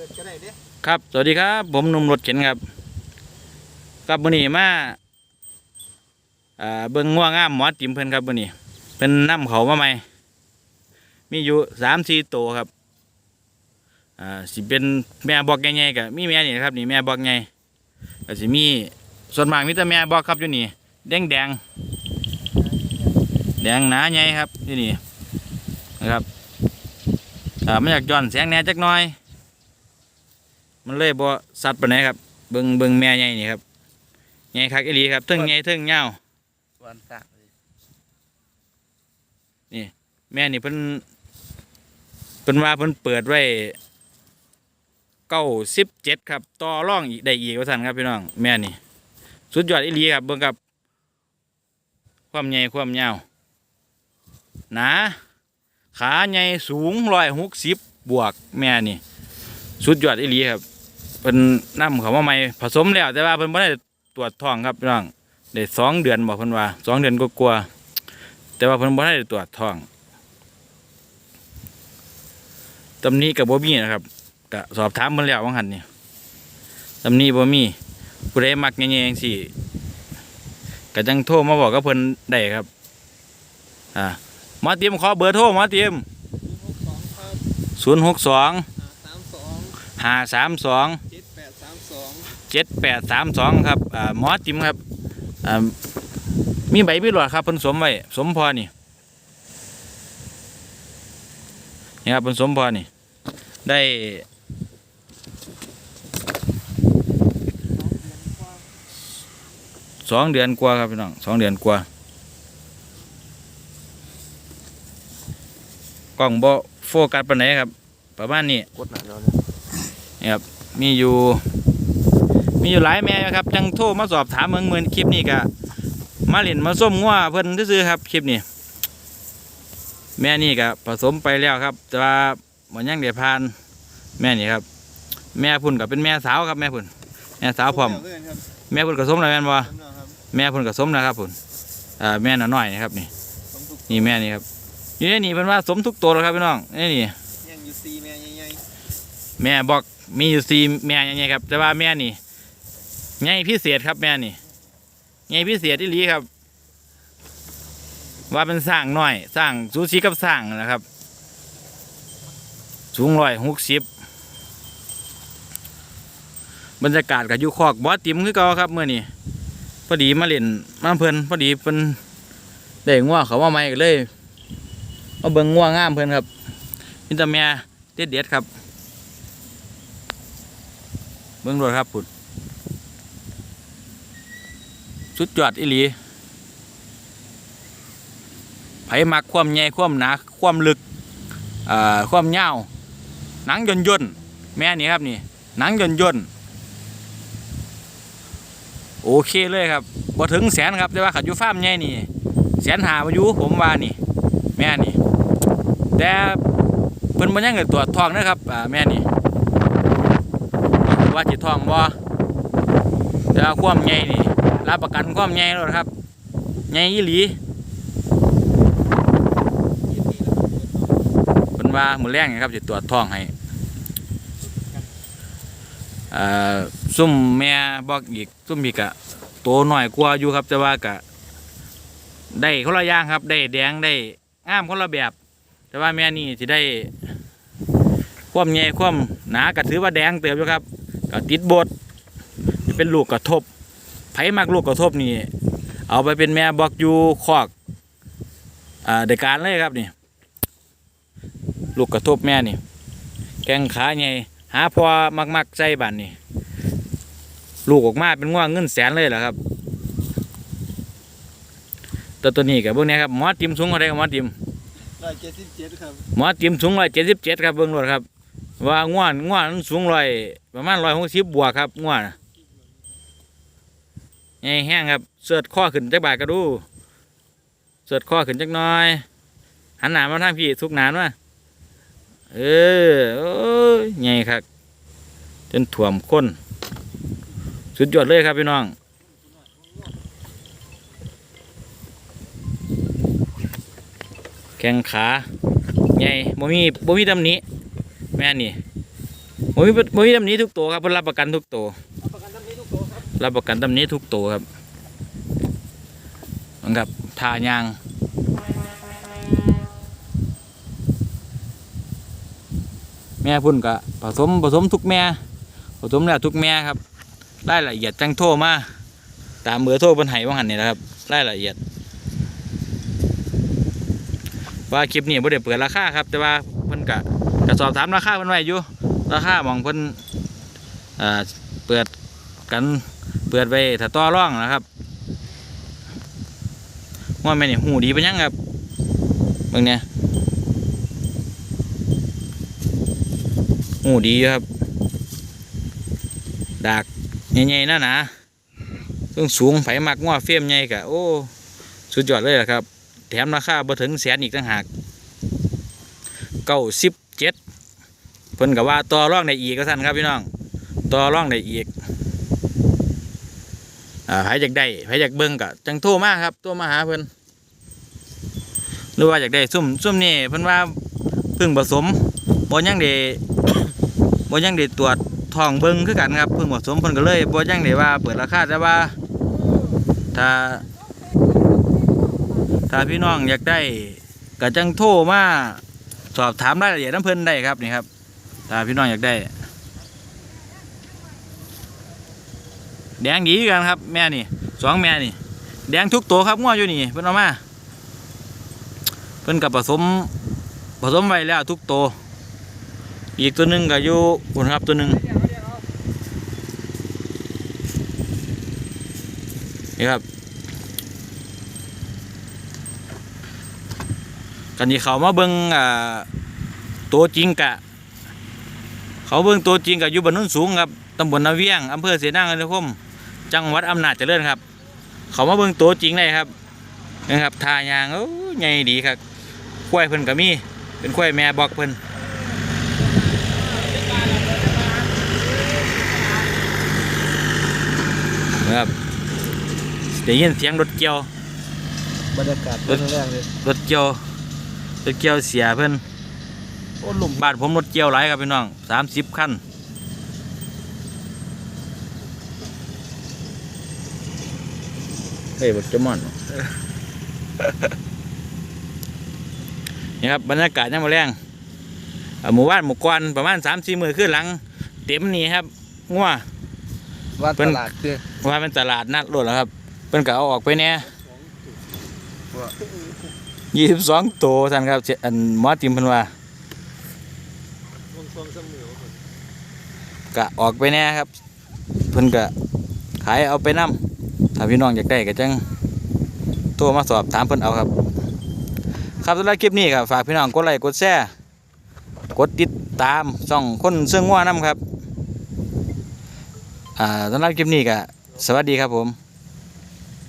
ปิดก็ได้เด้ครับ สวัสดีครับ ผมหนุ่มรถเข็นครับกับมื้อนี้มาอ่าเบิ่งง่วงงามหมอติมเพิ่นครับมื้อนี้เพิ่นนำเขามาใหม่ มีอยู่สามสี่ตัวครับอ่าสิเป็นแม่บอกใหญ่ๆกับมีแม่นี่นะครับนี่แม่บอกใหญ่ก็สิมีส่วนมากมีแต่แม่บอกครับอยู่นี่แดงแดงแดงหนาใหญ่ครับอยู่นี่นะครับอ่ามันอยากย้อนแสงแหน่จักหน่อย มันเลยบ่สัตว์ปานไหนครับเบิ่งเบิ่งแม่ใหญ่นี่ครับใหญ่คักอีหลีครับเทึงใหญ่เทึงยาวส่วนต่างเลยแม่นี่เพิ่นเพิ่นว่าเพิ่นเปิดไว้เก้าสิบเจ็ดครับต่อร่องอีกได้อีกว่าสั่นครับพี่น้องแม่นี่สุดยอดอีหลีครับเบิ่งครับ ความใหญ่ความยาวหนาขาใหญ่สูงร้อยหกสิบบวกแม่นี่ สุดยอดอีหลีครับ เพิ่นนำเขามาใหม่ผสมแล้ว แต่ว่าเพิ่นบ่ได้ตรวจท้องครับพี่น้องได้สองเดือนบอกเพิ่นว่าสองเดือนก็กลัวาๆแต่ว่าเพิ่นบ่ได้ตรวจท้องตำหนี้กับบ่มีนะครับก็สอบถามเพิ่นแล้วว่าหั่นนี่ตำหนี้บ่มีผู้ใดมักแง่ๆจังซี่ก็จังโทรมาบอกกับเพิ่นได้ครับอ่าหมอเตรียมขอเบอร์โทรหมอเตรียมหกสองครับ062สามสอง532 เจ็ดแปดสามสองเจ็ดแปดสามสองครับอ่าหมอติมครับอ่ามีใบมีหลอดครับเพิ่นสวมไว้สมพอนี่นี่ครับเพิ่นสวมพอนี่ ได้สองเดือนกว่าครับพี่น้องสองเดือนกว่ากล้องบ่โฟกัสปานไหนครับ ประมาณนี้กดหนาเราเลยนี่ครับ มีอยู่ มีอยู่หลายแม่ครับจังโทรมาสอบถามเมืองเมืองคลิปนี้ก็มาเล่นมาส้มงัวเพิ่นซื้อๆครับคลิปนี้แม่นี่ก็ผสมไปแล้วครับ แต่ว่ามันยังเดี๋ยวพาน แม่นี่ครับ แม่พุ่นก็เป็นแม่สาวครับแม่พุ่นแม่สาวพร้อมเพื่อนครับแม่พุ่นก็สมแล้วแม่นบ่สำเนาครับแม่พุ่นก็สมแล้วครับพุ่นอ่าแม่น้อยๆนี่ครับนี่สมทุกนี่แม่นี่ครับอยู่ในนี่เพิ่นว่าสมทุกตัวแล้วครับพี่น้องนี่นี่ยังอยู่ซีแม่ใหญ่แม่บอกมีอยู่สี่แม่ยังไงครับ แต่ว่าแม่นี่ ไงพิเศษครับแม่นี่ไงพิเศษที่ลีครับ ว่าเป็นสร้างน้อยสร้างสูสีกับสร้างนะครับ สูงร้อยหกสิบบรรยากาศกับยู่คอกบอสติมคือเก่าครับเมื่อนี้พอดีมาเล่นมาเพลินพอดีเพิ่นได้ง่วเขามาใหม่ก็เลยมาเบิ่งง่วงามเพลินครับมิตรแม่เด็ดเด็ดครับ เบื้องรถครับผุด สุดยอดอีหลีไผมักความใหญ่ความหนาความลึกอ่าความยาวหนังย่นย่นแม่นี่ครับนี่หนังย่นย่นโอเคเลยครับบ่ถึงแสนครับแต่ว่าขัดยู่ฟามใหญ่นี่แสนหามาอยู่ผมว่านี่ แม่นี่ แต่เพิ่นบ่ยังเกิดตรวจทองนะครับแม่นี่ว่าจิตทองบ่ แต่ว่าความใหญ่นี่รับประกันความใหญ่แล้วครับใหญ่ยี่หลีเป็นว่ามือแรงนะครับจะตรวจท้องให้อ่าซุ่มแม่บอกอีกซุ่มอีกอะโตหน่อยกว่าอยู่ครับแต่ว่ากะได้คนละอย่างครับ ได้แดงได้งามคนละแบบ แต่ว่าแม่นี่จะได้ความใหญ่ความหนาก็ถือว่าแดงเติบอยู่ครับก็ติดบด จะเป็นลูกกระทบไผมากลูกกระทบนี่ เอาไปเป็นแม่บอกอยู่คอกอ่าเดยวการเลยครับนี่ ลูกกระทบแม่นี่แกงขาใหญ่หาพอมักๆใจบันนี่ลูกออกมาเป็นง่วงเงินแสนเลยเหรอครับตัวตัวนี้กับพวกนี้ครับหมอติมสูงเขาได้หมอติมร้อยเจ็ดสิบเจ็ดครับหมอติมสูงร้อยเจ็ดสิบเจ็ดครับเบิ้งรถครับ ว่าง่วนง่วนสูงร้อยประมาณร้อยหกสิบบวกครับง่วน ใหญ่แห้งครับเสิร์ชข้อขึ้นจักบาทก็ดูเสิร์ชข้อขึ้นจักน้อย หันหนามาทางพี่ทุกหนานวะเออโอ้ยใหญ่ครับจนถ่วมค้นสุดยอดเลยครับพี่น้องแข้งขาใหญ่บ่มีบ่มีตำหนิแม่นี่บ่มีบ่มีตำหนี้ทุกตัวครับเพิ่นรับประกันทุกตัว รับประกันตำนี้ทุกตัวครับรับประกันตำหนี้ทุกตัวครับนะครับทายาง แม่พุ่นก็ผสมผสมทุกแม่ ผสมแล้วทุกแม่ครับรายละเอียดจังโทรมาตามเบอร์โทรเพิ่นให้ว่าหันนี่นะครับรายละเอียด ว่าคลิปนี้บ่ได้เปิดราคาครับ แต่ว่าเพิ่นก็ก็สอบถามราคาเพิ่นไว้อยู่ราคามองเพิ่นอ่าเปิดกัน ปิดไว้ถ้าต่อร่องนะครับว่าแม่นี่หูดีไปยังครับเบิ่งเนี่ยหูดีครับดากใหญ่ๆนะนะเรื่องสูงไผมักง้อเฟียมใหญ่กะโอ้สุดยอดเลยละครับ แถมราคาบ่ถึงแสนอีกต่างหากเก้าสิบเจ็ดเพิ่นกับว่าต่อร่องได้อีกก็สั่นครับพี่น้องต่อร่องได้อีก อ่าใครอยากได้ใครอยากเบิ่งก็จังโทรมาครับโทรมาหาเพิ่นหรือว่าอยากได้ซุ่มซุ่มนี่เพิ่นว่าเพิ่งผสมบ่ยังได้บ่ยังได้ตรวจทองเบิ่งคือกันครับเพิ่งผสมเพิ่นก็เลยบ่ยังได้ว่าเปิดราคาแต่ว่า ถ้า ถ้าพี่น้องอยากได้ก็จังโทรมาสอบถามรายละเอียดน้ำเพิ่นได้ครับนี่ครับ ถ้าพี่น้องอยากได้ แดงดีกันครับ แม่นี่สองแม่นี่ แดงทุกตัวครับง้ออยู่นี่เพิ่นเอามาเพิ่นกับผสมผสมไว้แล้วทุกตัวอีกตัวหนึ่งก็อยู่ผลครับตัวหนึ่งนี่ครับกันที่เขามาเบิ่งอ่าตัวจริงกะ เขาเบิ่งตัวจริงกะอยู่บนนู้นสูงครับ ตำบลนาเวียงอำเภอเสนาเงินคม จังหวัดอำนาจเจริญครับ เขามาเบิ่งตัวจริงได้ครับนะครับทายางโอ้ใหญ่ดีครับควายเพิ่นก็มีเป็นควายแม่บอกเพิ่นนะครับได้ยินเสียงรถเกี่ยวบรรยากาศเป็นแรงเลยรถเกี่ยวรถเกี่ยวเสียเพิ่นโอ้หลุมบ้านผมรถเกี่ยวหลายครับพี่น้องสามสิบคัน เฮ้ยบดจมอนนี่ครับบรรยากาศยังมาแรงอ่าหมู่บ้านหมู่กวนประมาณสามสี่มือขึ้นหลัง เต็มนี่ครับงัววัดเพิ่ตนลาดคือว่าเป็นตลาดนัดรถแล้วครับเพิ่นก็เอาออกไปแน่ยี่สิบสองตัวท่านครับเจ้าอันหมอติมเพิ่นว่าวงช่วงเสมอกะออกไปแน่ครับเพิ่นก็ขายเอาไปนํ ถ้าพี่น้องอยากได้ก็จังโทรมาสอบถามเพิ่นเอาครับ ครับสำหรับคลิปนี้ครับฝากพี่น้องกดไลค์กดแชร์กดติดตามช่องคนเสื่องว่าน้ำครับอ่าสำหรับคลิปนี้ก็สวัสดีครับผม